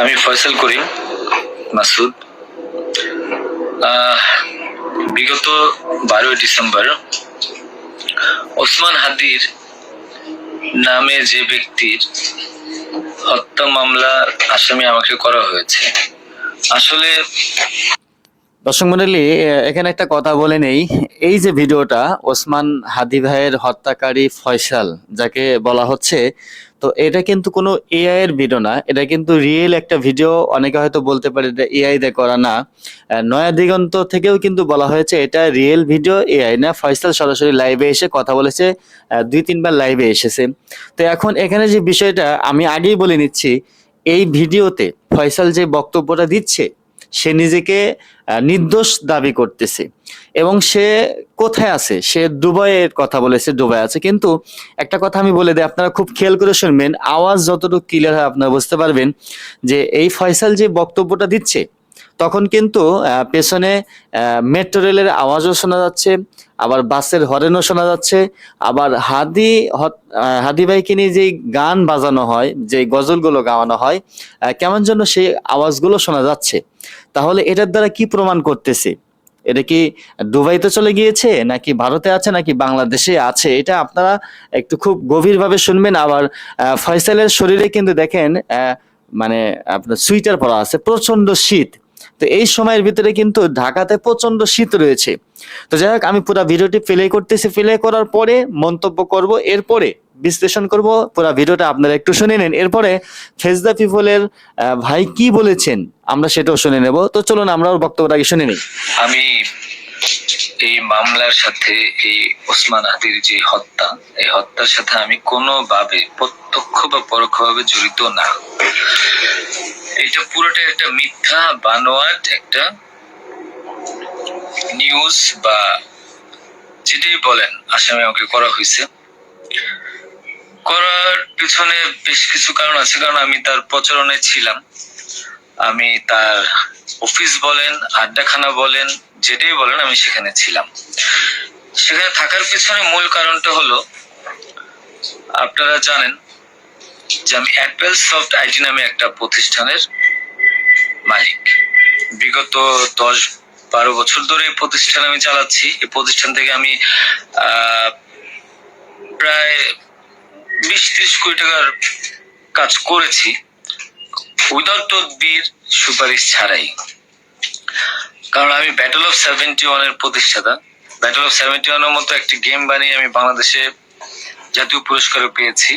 আমি ফয়সাল করিম, মাসুদ। বিগত বারোই ডিসেম্বর, ওসমান হাদির নামে যে ব্যক্তির হত্যা মামলা আসামি আমাকে করা হয়েছে। আসলে দর্শক মন্ডলী এখানে একটা কথা বলে নেই। এই যে ভিডিওটা ওসমান হাদি ভাইয়ের হত্যাকারী ফয়সাল, যাকে বলা হচ্ছে তো এটা কিন্তু কোনো এআই এর ভিডিও না। এটা কিন্তু রিয়েল একটা ভিডিও অনেকে হয়তো বলতে পারে এটা এআই দিয়ে করা না। নয়া দিগন্ত থেকেও কিন্তু বলা হয়েছে এটা রিয়েল ভিডিও এআই না। ফয়সাল সরাসরি লাইভে এসে কথা বলেছে। দুই তিনবার লাইভে এসেছে। তো এখন এখানে যে বিষয়টা আমি আগেই বলে নিচ্ছি, এই ভিডিওতে ফয়সাল যে বক্তব্যটা দিচ্ছে সে নিজেকে নির্দোষ দাবি করতেছে। এবং সে কোথায় আছে? সে দুবাইয়ের কথা বলেছে, দুবাই আছে। কিন্তু একটা কথা আমি বলে দিই, আপনারা খুব খেয়াল করে শুনবেন, আওয়াজ যতটুকু ক্লিয়ার হয় আপনারা বুঝতে পারবেন যে এই ফয়সাল যে বক্তব্যটা দিচ্ছে তখন কিন্তু পেছনে মেট্রো রেলের আওয়াজও শোনা যাচ্ছে, আবার বাসের হরেনও শোনা যাচ্ছে, আবার হাদি হাদি ভাইকে নিয়ে যেই গান বাজানো হয় যে গজলগুলো গাওয়ানো হয় কেমন যেন সেই আওয়াজগুলো শোনা যাচ্ছে। তাহলে এটার দ্বারা কি প্রমাণ করতেছে? এটা কি দুবাইতে চলে গিয়েছে, নাকি ভারতে আছে, নাকি বাংলাদেশে আছে? এটা আপনারা একটু খুব গভীরভাবে শুনবেন, আবার ফয়সালের শরীরে কিন্তু দেখেন মানে আপনার সুইটার পরা আছে প্রচণ্ড শীত। তো এই সময়ের ভিতরে কিন্তু ঢাকাতে প্রচণ্ড শীত রয়েছে। তো যাই হোক, আমি পুরো ভিডিওটি প্লে করতেছি। প্লে করার পরে মন্তব্য করব, এরপরে বিশ্লেষণ করব। পুরো ভিডিওটা আপনারা একটু শুনে নেন। এরপরে ফেস দ্য পিপলের ভাই কি বলেছেন, আমরা সেটাও শুনে নেব। তো চলুন, আমরা ওর বক্তব্যটা আগে শুনে নিই। আমি এই মামলার সাথে এই ওসমান আদির যে হত্যা, এই হত্যার সাথে আমি কোনোভাবে, প্রত্যক্ষ বা পরোক্ষভাবে জড়িত না। এটা পুরোটা একটা মিথ্যা বানোয়াট, একটা নিউজ বা যেটাই বলেন, আসামি আমাকে করা হয়েছে। করার পিছনে বেশ কিছু কারণ আছে, কারণ আমি তার প্রচারণে ছিলাম। আমি তার অফিস বলেন, আড্ডাখানা বলেন, যেটাই বলেন, আমি সেখানে ছিলাম। সেখানে থাকার পিছনে মূল কারণটা হলো, আপনারা জানেন যে আমি অ্যাপেল সফট আইটি নামে একটা প্রতিষ্ঠানের মালিক। বিগত দশ বারো বছর ধরে এই প্রতিষ্ঠান আমি চালাচ্ছি। এই প্রতিষ্ঠান থেকে আমি প্রায় বিশ ত্রিশ কোটি টাকার কাজ করেছি। উইদাউট তদবির সুপারিশ ছাড়াই। কারণ আমি ব্যাটল অফ সেভেন্টি ওয়ানের প্রতিষ্ঠাতা। ব্যাটল অফ সেভেন্টি ওয়ানের মতো একটি গেম বানিয়ে আমি বাংলাদেশে জাতীয় পুরস্কারও পেয়েছি।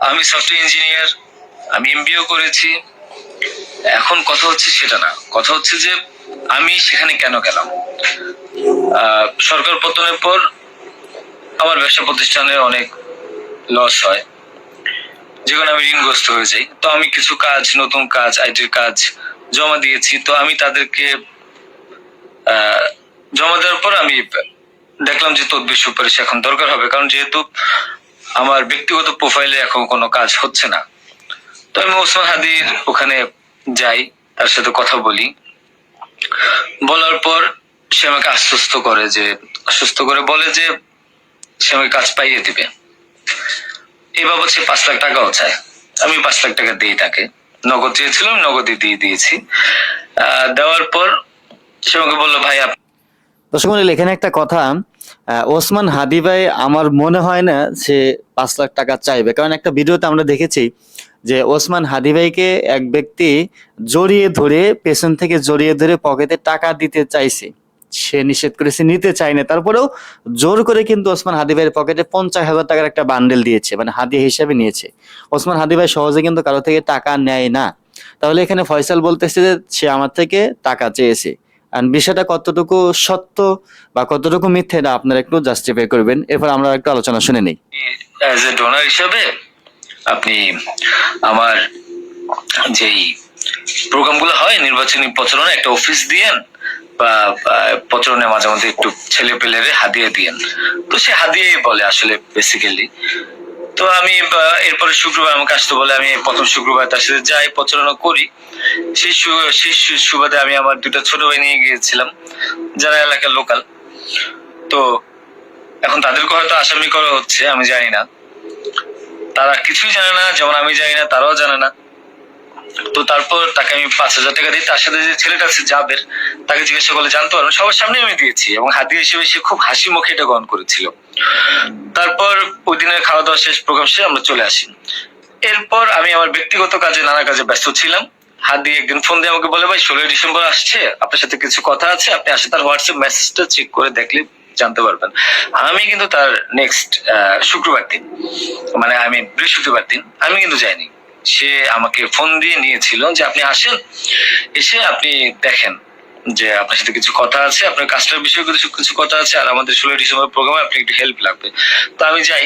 আমি সফটওয়্যার ইঞ্জিনিয়ার আমি এমবিও করেছি। এখন কথা হচ্ছে সেটা না। কথা হচ্ছে যে আমি সেখানে কেন গেলাম? সরকার পতনের পর আমার ব্যবসা প্রতিষ্ঠানে অনেক লস হয়। যেখানে আমি ঋণগ্রস্ত হয়ে যাই। তো আমি কিছু কাজ, নতুন কাজ আইটির কাজ জমা দিয়েছি। তো আমি তাদেরকে জমা দেওয়ার পর আমি দেখলাম যে তদবির সুপারিশ এখন দরকার হবে। কারণ যেহেতু আমার ব্যক্তিগত প্রোফাইলে এখন কোনো কাজ হচ্ছে না। তো আমি ওসমান হাদির ওখানে যাই, তার সাথে কথা বলি। বলার পর সে আমাকে আশ্বস্ত করে যে, আশ্বস্ত করে বলে যে, সে আমাকে কাজ পাইয়ে দিবে। এই বাবদ সে পাঁচ লাখ টাকাও চায়। আমি পাঁচ লাখ টাকা দিই তাকে। নগদ চেয়েছিলাম, নগদই দিয়ে দিয়েছি। দেওয়ার পর সে আমাকে বলল, ভাই, আপ- দর্শক এখানে একটা কথা। ওসমান হাদি ভাই আমার মনে হয় না সে পাঁচ লাখ টাকা চাইবে। কারণ একটা ভিডিওতে আমরা দেখেছি যে ওসমান হাদি ভাইকে এক ব্যক্তি জড়িয়ে ধরে, পেছন থেকে জড়িয়ে ধরে পকেটে টাকা দিতে চাইছে। সে নিষেধ করেছে, নিতে চায় না তারপরেও জোর করে কিন্তু ওসমান হাদি ভাইয়ের পকেটে পঞ্চাশ হাজার টাকার একটা বান্ডেল দিয়েছে মানে হাদিয়া হিসাবে নিয়েছে। ওসমান হাদি ভাই সহজে কিন্তু কারও থেকে টাকা নেয় না। তাহলে এখানে ফয়সাল বলতেছে যে সে আমার থেকে টাকা চেয়েছে। আর বিষয়টা কতটুকু সত্য বা কতটুকু মিথ্যে, এটা আপনারা একটু জাস্টিফাই করবেন। এরপর আমরা একটু আলোচনা শুনে নেই। অ্যাজ এ ডোনার হিসাবে আপনি আমার যেই প্রোগ্রামগুলো হয়, নির্বাচনী প্রচারণা একটা অফিস দিয়েন বা প্রচারণে মাঝে মধ্যে একটু ছেলে পেলেরে হাদিয়ে দিয়েন। তো সে হাদিয়েই বলে আসলে বেসিক্যালি তো আমি এরপরে শুক্রবার আমাকে আসতে বলে, আমি প্রথম শুক্রবার তার সাথে যাই, প্রচারণা করি। সেই সুবাদে আমি আমার দুটো ছোট ভাই নিয়ে গিয়েছিলাম, যারা এলাকার লোকাল। তো এখন তাদেরকে হয়তো আসামি করা হচ্ছে, আমি জানি না। তারা কিছুই জানে না, যেমন আমি জানি না, তারাও জানে না। তো তারপর তাকে আমি পাঁচ হাজার টাকা দিই তার সাথে যে ছেলেটা আছে, জাবের, তাকে জিজ্ঞাসা করলে জানতে পারবেন সবার সামনে আমি দিয়েছি। এবং হাদিয়া হিসেবে সে খুব হাসি মুখে এটা গ্রহণ করেছিল। তারপর ওই দিনের খাওয়া দাওয়া শেষ প্রোগ্রাম শেষে আমরা চলে আসি। এরপর আমি আমার ব্যক্তিগত কাজে, নানা কাজে ব্যস্ত ছিলাম। হাত দিয়ে একদিন ফোন দিয়ে আমাকে বলে, ভাই, ষোলোই ডিসেম্বর আসছে। আপনার সাথে কিছু কথা আছে? আপনি আসে তার হোয়াটসঅ্যাপ মেসেজটা চেক করে দেখলে জানতে পারবেন। আমি কিন্তু তার নেক্সট শুক্রবার দিন মানে আমি বৃহস্পতিবার দিন, আমি কিন্তু যাইনি। সে আমাকে ফোন দিয়ে নিয়েছিল যে, আপনি আসেন? এসে আপনি দেখেন। যে আপনার সাথে কিছু কথা আছে, আপনার কাজটার বিষয়ে কিছু কিছু কথা আছে, আর আমাদের ষোলোই ডিসেম্বর প্রোগ্রামে আপনি একটু হেল্প লাগবে। তো আমি যাই,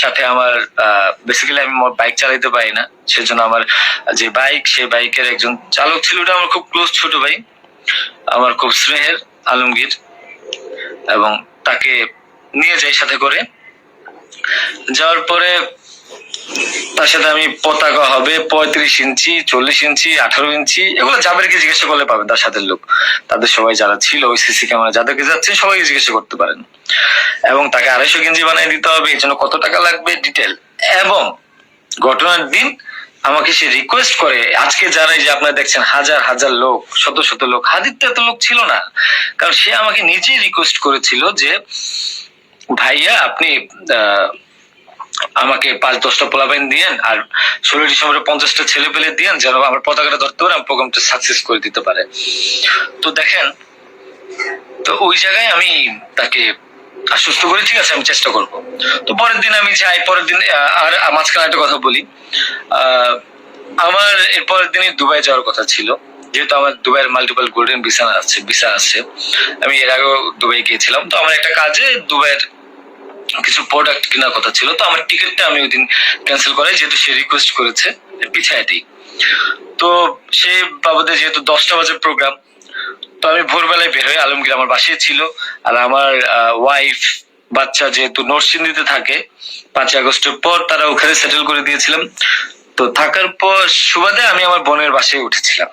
সাথে আমার বেসিক্যালি আমি বাইক চালাইতে পারি না, সেজন্য আমার যে বাইক সে বাইকের একজন চালক ছিল, ওটা আমার খুব ক্লোজ ছোট ভাই, আমার খুব স্নেহের আলমগীর, এবং তাকে নিয়ে যাই সাথে করে। যাওয়ার পরে তার সাথে আমি পতাকা হবে পঁয়ত্রিশ ইঞ্চি চল্লিশ ইঞ্চি আঠারো ইঞ্চি এগুলো যাদেরকে জিজ্ঞাসা করলে পাবেন তার সাথে লোক। তাদের সবাই যারা ছিল ওই সিসি ক্যামেরা যাদেরকে যাচ্ছে সবাইকে জিজ্ঞাসা করতে পারেন। এবং তাকে আড়াইশো গেঞ্জি বানিয়ে দিতে হবে এই জন্য কত টাকা লাগবে ডিটেল এবং ঘটনার দিন আমাকে সে রিকোয়েস্ট করে আজকে যারা যে আপনারা দেখছেন হাজার হাজার লোক শত শত লোক হাদির তো এত লোক ছিল না। কারণ সে আমাকে নিজেই রিকোয়েস্ট করেছিল যে ভাইয়া আপনি আহ, আমাকে পাঁচ দশটা পোলাপাইন দিয়েন আর ষোলো ডিসেম্বরে পঞ্চাশটা ছেলে পেলে দিয়েন যেন আমার পতাকাটা ধরতে পারে, আমার প্রোগ্রামটা সাকসেস করে দিতে পারে। তো দেখেন, তো ওই জায়গায় আমি তাকে আশ্বস্ত করি, ঠিক আছে, আমি চেষ্টা করব। তো পরের দিন আমি যাই, পরের দিন আর মাঝখানে একটা কথা বলি। আমার এর পরের দিনই দুবাই যাওয়ার কথা ছিল। যেহেতু আমার দুবাইয়ের মাল্টিপল গোল্ডেন ভিসা আছে ভিসা আছে, আমি এর আগেও দুবাই গিয়েছিলাম। তো আমার একটা কাজে দুবাইয়ের কিছু প্রোডাক্ট কেনার কথা ছিল, তো আমার টিকিটটা আমি ওই দিন ক্যান্সেল করাই, যেহেতু সে রিকোয়েস্ট করেছে পিছায় দিই। তো সে বাবদে যেহেতু দশটা বাজে প্রোগ্রাম তো আমি ভোরবেলায় বের হই আলমগীর আমার বাসায় ছিল, আর আমার ওয়াইফ বাচ্চা যেহেতু নরসিংদীতে থাকে, পাঁচই আগস্টের পর তারা ওখানে সেটেল করে দিয়েছিলাম। তো থাকার পর সুবাদে আমি আমার বোনের বাসায় উঠেছিলাম।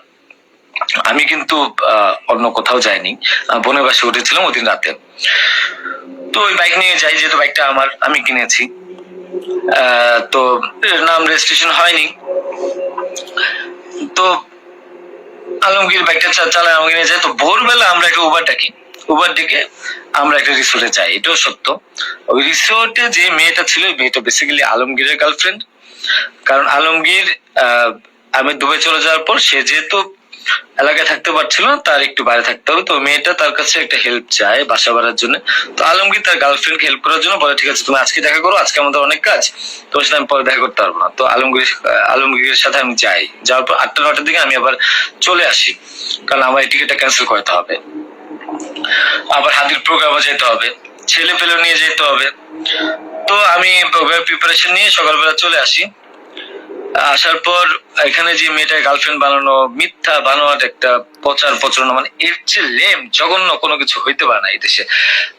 আমি কিন্তু অন্য কোথাও যাইনি বোনের বাসায় উঠেছিলাম ওই দিন রাতে। তো ওই বাইক নিয়ে যাই, যেহেতু বাইকটা আমার, আমি কিনেছি। তো নাম রেজিস্ট্রেশন হয়নি। তো আলমগীর বাইকটা চালায় আমাকে নিয়ে যায়। তো ভোরবেলা আমরা একটা উবার ডাকি উবার ডেকে আমরা একটা রিসোর্টে যাই। এটাও সত্য। ওই রিসোর্টে যে মেয়েটা ছিল মেয়েটা বেসিক্যালি আলমগীরের গার্লফ্রেন্ড কারণ আলমগীর আমি দুবাই চলে যাওয়ার পর সে যেহেতু এলাকায় থাকতে পারছিল না, তার একটু বাইরে থাকতে হবে। তো মেয়েটা তার কাছে একটা হেল্প চায় বাসা বাড়ার জন্য। তো আলমগীর তার গার্লফ্রেন্ড হেল্প করার জন্য বলে, ঠিক আছে, তুমি আজকে দেখা করো, আজকে আমাদের অনেক কাজ। তোমার সাথে আমি পরে দেখা করতে পারব না। তো আলমগীর, আলমগীরের সাথে আমি যাই। যাওয়ার পর আটটা নটার দিকে আমি আবার চলে আসি। কারণ আমার এই টিকিটটা ক্যান্সেল করতে হবে। আবার হাতির প্রোগ্রামে যেতে হবে। ছেলে পেলেও নিয়ে যেতে হবে। তো আমি প্রিপারেশন নিয়ে সকালবেলা চলে আসি। আসার পর এখানে যে মেয়েটা গার্লফ্রেন্ড বানানো, মিথ্যা বানোয়াট একটা প্রচার প্রচারণা মানে এর যে লেম জঘন্য কোনো কিছু হইতে পারে না এই দেশে।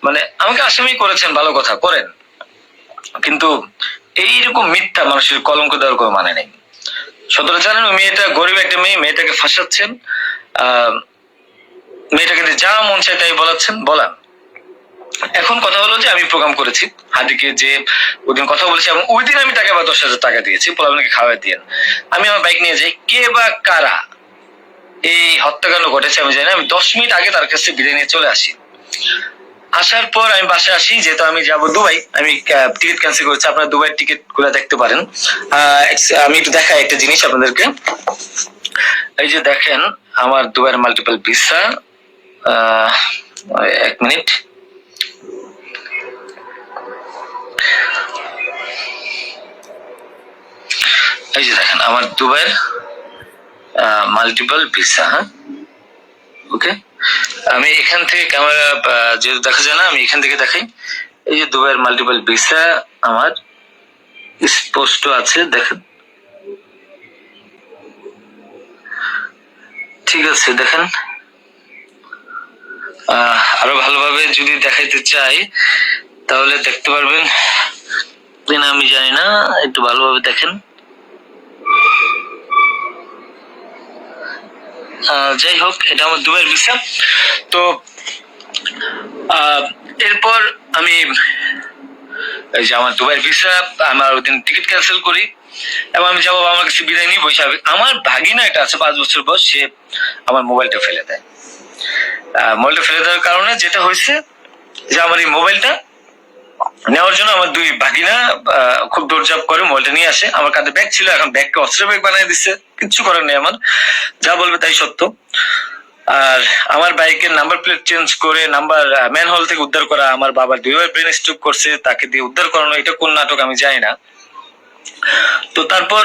মানে আমাকে আসামি করেছেন, ভালো কথা, করেন। কিন্তু এইরকম মিথ্যা মানুষের কলঙ্ক দেওয়ার কোনো মানে নেই। সতেরো জানেন মেয়েটা গরিব একটা মেয়ে, মেয়েটাকে ফাঁসাচ্ছেন। আহ, মেয়েটাকে যা মন চায় তাই বলাচ্ছেন, বলান। এখন কথা হলো যে আমি প্রোগ্রাম করেছি। হাদিকে যে ওই কথা বলেছি এবং ওই দিন আমি তাকে আবার দশ হাজার টাকা দিয়েছি। পোলাপানকে খাওয়া দিয়ে আমি আমার বাইক নিয়ে যাই। কে বা কারা এই হত্যাকাণ্ড ঘটেছে আমি জানি আমি দশ মিনিট আগে তার কাছে বিদায় নিয়ে চলে আসি। আসার পর আমি বাসায় আসি, যেহেতু আমি যাব দুবাই। আমি টিকিট ক্যান্সেল করেছি। আপনারা দুবাই টিকিটগুলা দেখতে পারেন। আমি একটু দেখাই একটা জিনিস আপনাদেরকে। এই যে দেখেন, আমার দুবাইয়ের মাল্টিপল ভিসা এক মিনিট এই যে দেখেন, আমার দুবাইয়ের মাল্টিপল ভিসা হ্যাঁ? ওকে আমি এখান থেকে ক্যামেরা যেহেতু দেখা যায় না, আমি এখান থেকে দেখাই। এই যে দুবাইয়ের মাল্টিপল ভিসা আমার স্পষ্ট আছে, দেখেন। ঠিক আছে, দেখেন। আরও ভালোভাবে যদি দেখাইতে চাই, তাহলে দেখতে পারবেন। আমি জানি না, একটু ভালোভাবে দেখেন। যাই হোক, এটা আমার দুবাইয়ের ভিসা তো এরপর আমি যে আমার দুবাইয়ের ভিসা আমার ওদিন টিকিট ক্যান্সেল করি এবং আমি যাব আমার কাছে বিদায় নিয়ে বসে। আমার ভাগিনা এটা আছে, পাঁচ বছর বয়স, সে আমার মোবাইলটা ফেলে দেয়। মোবাইলটা ফেলে দেওয়ার কারণে যেটা হয়েছে যে আমার এই মোবাইলটা নেওয়ার জন্য আমার দুই ভাগিনা খুব দৌড়ঝাপ করে মোবাইলটা নিয়ে আসে। আমার কাছে ব্যাগ ছিল, এখন ব্যাগকে অস্ত্র ব্যাগ বানিয়ে দিচ্ছে কিচ্ছু করার নেই আমার। যা বলবে তাই সত্য। আর আমার বাইকের নাম্বার প্লেট চেঞ্জ করে নাম্বার ম্যান হল থেকে উদ্ধার করা আমার বাবার দুইবার ব্রেন স্ট্রোক করছে, তাকে দিয়ে উদ্ধার করানো, এটা কোন নাটক আমি জানি না। তো তারপর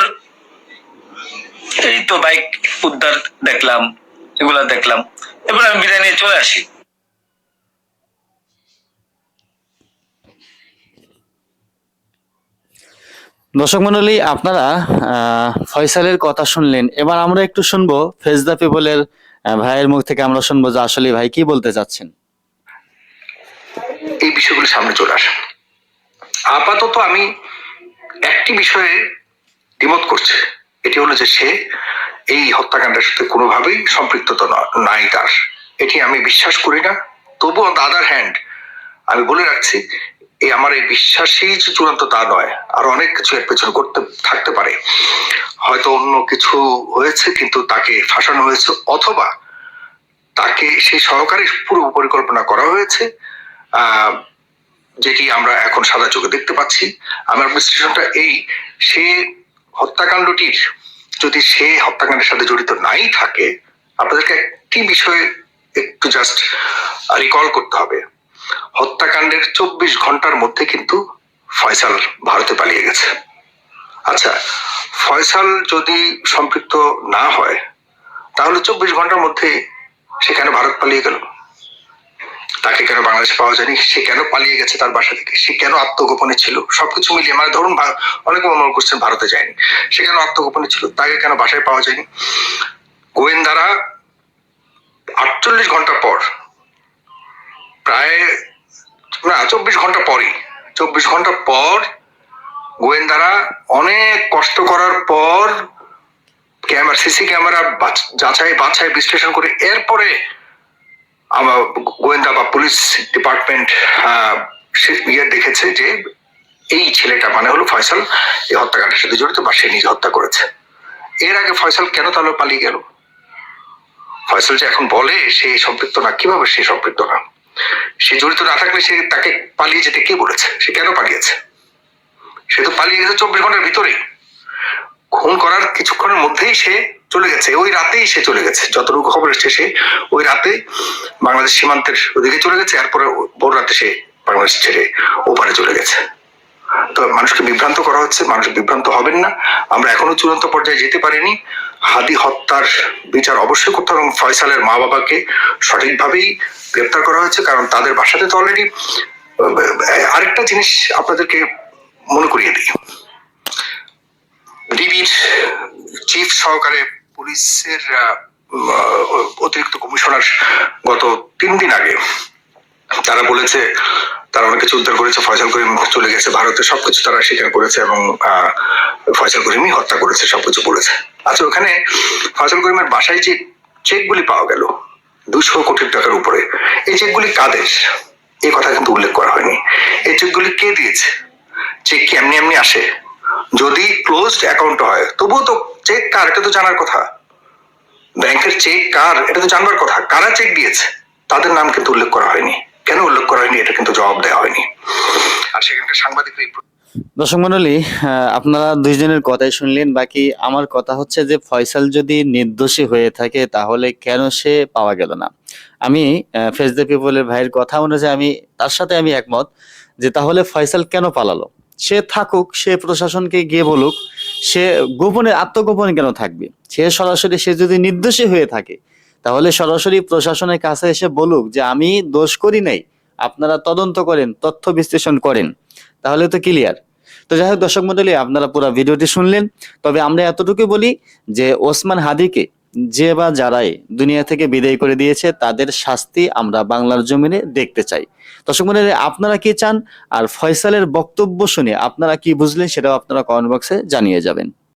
এই তো বাইক উদ্ধার দেখলাম, এগুলা দেখলাম। এবার আমি বিদায় নিয়ে চলে আসি। দর্শক মন্ডলী, আপনারা ফয়সালের কথা শুনলেন। এবার আমরা একটু শুনব ফেজ দ্য পিপলের ভাইয়ের মুখ থেকে আমরা শুনব যে আসলে ভাই কি বলতে চাচ্ছেন। এই বিষয়গুলো সামনে চলে আসে। আপাতত আমি একটি বিষয়ে দ্বিমত করছি। এটি হলো যে সে এই হত্যাকাণ্ডের সাথে কোনোভাবেই সম্পৃক্ততা নাই তার। এটি আমি বিশ্বাস করি না। তবুও দাদার হ্যান্ড আমি বলে রাখছি এই আমার এই বিশ্বাসই যে চূড়ান্ত তা নয়। আর অনেক কিছু এর পেছনে করতে, থাকতে পারে। হয়তো অন্য কিছু হয়েছে কিন্তু তাকে ফাঁসানো হয়েছে অথবা তাকে সেই সহকারে পুরো পরিকল্পনা করা হয়েছে যেটি আমরা এখন সাদা চোখে দেখতে পাচ্ছি। আমার বিশ্লেষণটা এই, সে হত্যাকাণ্ডটির যদি সে হত্যাকাণ্ডের সাথে জড়িত নাই থাকে, আপনাদেরকে একটি বিষয়ে একটু জাস্ট রিকল করতে হবে। হত্যাকাণ্ডের চব্বিশ ঘণ্টার মধ্যে কিন্তু ফয়সাল ভারতে পালিয়ে গেছে। আচ্ছা ফয়সাল যদি সম্পৃক্ত না হয়, তাহলে চব্বিশ ঘণ্টার মধ্যে সে কেন ভারত পালিয়ে গেল? তাকে কেন বাংলাদেশে পাওয়া যায়নি? সে কেন পালিয়ে গেছে তার বাসা থেকে? সে কেন আত্মগোপনে ছিল? সবকিছু মিলিয়ে মানে ধরুন অনেকে মনে করছেন ভারতে যায়নি। সে কেন আত্মগোপনে ছিল? তাকে কেন বাসায় পাওয়া যায়নি? গোয়েন্দারা আটচল্লিশ ঘণ্টা পর প্রায়, না, চব্বিশ ঘণ্টা পরই। চব্বিশ ঘণ্টা পর গোয়েন্দারা অনেক কষ্ট করার পর ক্যামেরা, সিসি ক্যামেরা যাচাই বাছাই বিশ্লেষণ করে এরপরে আমার গোয়েন্দা বা পুলিশ ডিপার্টমেন্ট ইয়ে দেখেছে যে এই ছেলেটা মানে হলো ফয়সাল, এই হত্যাকাণ্ডের সাথে জড়িত বা সে নিজে হত্যা করেছে। এর আগে ফয়সাল কেন তাহলে পালিয়ে গেল? ফয়সাল যে এখন বলে সে সম্পৃক্ত না, কীভাবে সে সম্পৃক্ত না? সে জড়িত না থাকলে সে তাকে পালিয়ে যেতে কে বলেছে? সে কেন পালিয়েছে? সে তো পালিয়ে গেছে চব্বিশ ঘণ্টার ভিতরেই। খুন করার কিছুক্ষণের মধ্যেই সে চলে গেছে। ওই রাতেই সে চলে গেছে। যতটুকু খবর এসছে সে ওই রাতে বাংলাদেশ সীমান্তের ওদিকে চলে গেছে, এরপরে ভোর রাতে সে বাংলাদেশ ছেড়ে ওপারে চলে গেছে। তো মানুষকে বিভ্রান্ত করা হচ্ছে। মানুষ বিভ্রান্ত হবেন না। আমরা এখনও চূড়ান্ত পর্যায়ে যেতে পারিনি। হাদি হত্যার বিচার অবশ্যই করতে হবে এবং ফয়সালের মা বাবাকে সঠিকভাবেই গ্রেপ্তার করা হয়েছে, কারণ তাদের বাসাতে তো অলরেডি আরেকটা জিনিস আপনাদেরকে মনে করিয়ে দিই। ডিবির চিফ সহকারে পুলিশের অতিরিক্ত কমিশনার গত তিন দিন আগে তারা বলেছে, তারা অনেক কিছু উদ্ধার করেছে, ফয়সাল করিম চলে গেছে ভারতে, সবকিছু তারা স্বীকার করেছে এবং ফয়সাল করিমই হত্যা করেছে, সবকিছু বলেছে। আচ্ছা ওখানে ফয়সাল করিমের বাসায় যে চেকগুলি পাওয়া গেল, দুশো কোটি টাকার উপরে, এই চেকগুলি কাদের? এই কথা কিন্তু উল্লেখ করা হয়নি। এই চেকগুলি কে দিয়েছে? চেক কি এমনি এমনি আসে? যদি ক্লোজড অ্যাকাউন্ট হয়, তবুও তো চেক কার? এটা তো জানার কথা। ব্যাংকের চেক কার? এটা তো জানবার কথা। কারা চেক দিয়েছে? তাদের নাম কিন্তু উল্লেখ করা হয়নি। কেন উল্লেখ করা হয়নি? এটা কিন্তু জবাব দেওয়া হয়নি। আর সেখানকার সাংবাদিকরা দর্শক মন্ডলী আপনারা দুইজনের কথাই শুনলেন, বাকি আমার কথা হচ্ছে যে ফয়সাল যদি নির্দোষী হয়ে থাকে তাহলে কেন সে পাওয়া গেল না? আমি ফেস দ্য পিপলের ভাইয়ের কথা অনুযায়ী আমি, তার সাথে আমি একমত যে তাহলে ফয়সাল কেন পালালো? সে থাকুক, সে প্রশাসনকে গিয়ে বলুক, সে গোপনে, আত্মগোপনে কেন থাকবে? সে সরাসরি, সে যদি নির্দোষী হয়ে থাকে, তাহলে সরাসরি প্রশাসনের কাছে এসে বলুক যে আমি দোষ করি নাই। আপনারা তদন্ত করেন, তথ্য বিশ্লেষণ করেন। তাহলে তো ক্লিয়ার তো যাই হোক দর্শক মন্ডলী, আপনারা পুরো ভিডিওটি শুনলেন। তবে আমরা এতটুকু বলি যে ওসমান হাদিকে যে বা যারাই দুনিয়া থেকে বিদায় করে দিয়েছে, তাদের শাস্তি আমরা বাংলার জমিনে দেখতে চাই। দর্শক মন্ডলী, আপনারা কি চান? আর ফয়সালের বক্তব্য শুনে আপনারা কি বুঝলেন, সেটাও আপনারা কমেন্ট বক্সে জানিয়ে যাবেন।